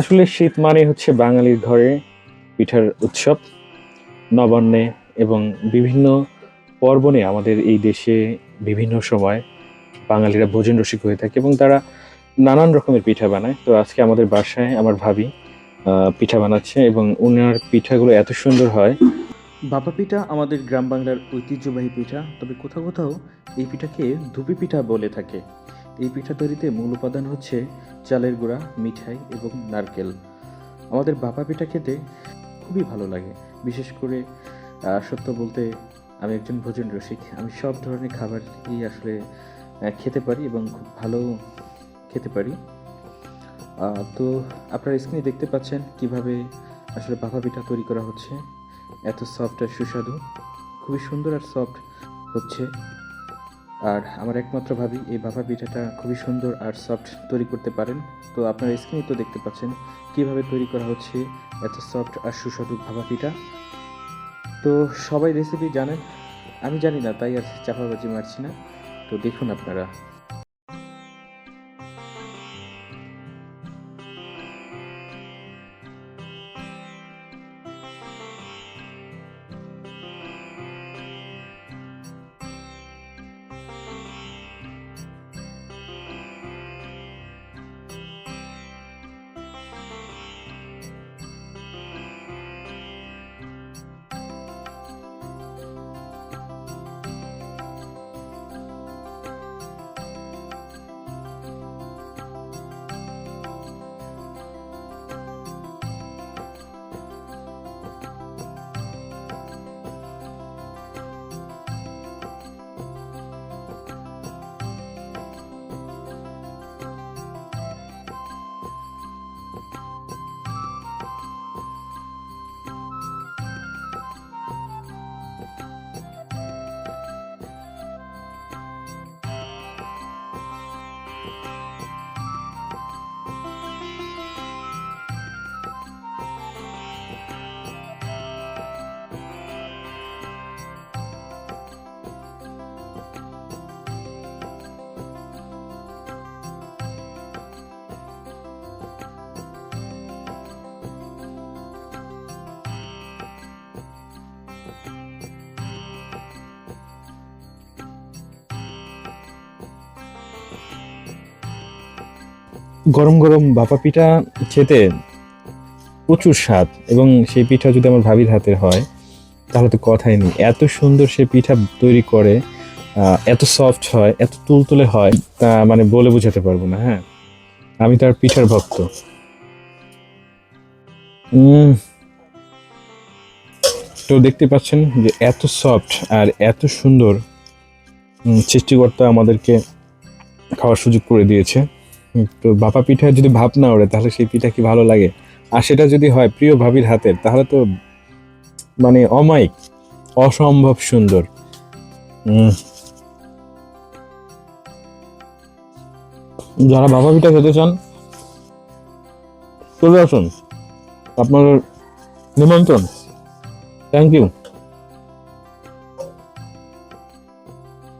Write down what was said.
আসলে শীত মানে হচ্ছে বাঙালির ঘরে পিঠার উৎসব। নবান্নে এবং বিভিন্ন পর্বণে আমাদের এই দেশে বিভিন্ন সময় বাঙালিরা ভোজন রসিক হয়ে থাকে এবং তারা নানান রকমের পিঠা বানায়। তো আজকে আমাদের বাসায় আমার ভাবি পিঠা বানাচ্ছে এবং ওনার পিঠাগুলো এত সুন্দর হয়। ভাপা পিঠা আমাদের গ্রাম বাংলার ঐতিহ্যবাহী পিঠা। তবে কোথাও কোথাও এই পিঠাকে ধুপি পিঠা বলে থাকে। এই পিঠা তৈরিতে মূল উপাদান হচ্ছে চালের গুঁড়া, মিঠাই এবং নারকেল। আমাদের ভাপা পিঠা খেতে খুবই ভালো লাগে। বিশেষ করে সত্য বলতে আমি একজন ভোজন রসিক। আমি সব ধরনের খাবারই আসলে খেতে পারি এবং খুব ভালো খেতে পারি। তো আপনারা স্ক্রিনে দেখতে পাচ্ছেন কীভাবে আসলে ভাপা পিঠা তৈরি করা হচ্ছে। এত সফট আর সুস্বাদু। খুবই সুন্দর আর সফট হচ্ছে। আর আমার একমাত্র ভাবি, এই ভাপা পিঠাটা খুবই সুন্দর আর সফট তৈরি করতে পারেন। তো আপনারা স্ক্রিনে তো দেখতে পাচ্ছেন কীভাবে তৈরি করা হচ্ছে এত সফট আর সুস্বাদু ভাপা পিঠা। তো সবাই রেসিপি জানেন, আমি জানি না, তাই আর চাপাবাজি মারছি না। তো দেখুন আপনারা। গরম গরম বাপা পিঠা খেতে প্রচুর স্বাদ এবং সেই পিঠা যদি আমার ভাবির হাতের হয়, তাহলে তো কথাই নেই। এত সুন্দর সে পিঠা তৈরি করে এত সফট হয়, এত তুলতুলে হয়, তা মানে বলে বোঝাতে পারব না হ্যাঁ? আমি তার পিঠার ভক্ত। তো দেখতে পাচ্ছেন যে এত সফট আর এত সুন্দর সৃষ্টিকর্তা আমাদেরকে খাওয়ার সুযোগ করে দিয়েছে। তো বাপা পিঠা যদি ভাব না ওড়ে, তাহলে সেই পিঠা কি ভালো লাগে? আর সেটা যদি হয় প্রিয় ভাবির হাতের, তাহলে তো মানে অমায়িক, অসম্ভব সুন্দর। যারা বাবা পিঠা খেতে চান, চলে আসুন। আপনার নিমন্ত্রণ। Thank you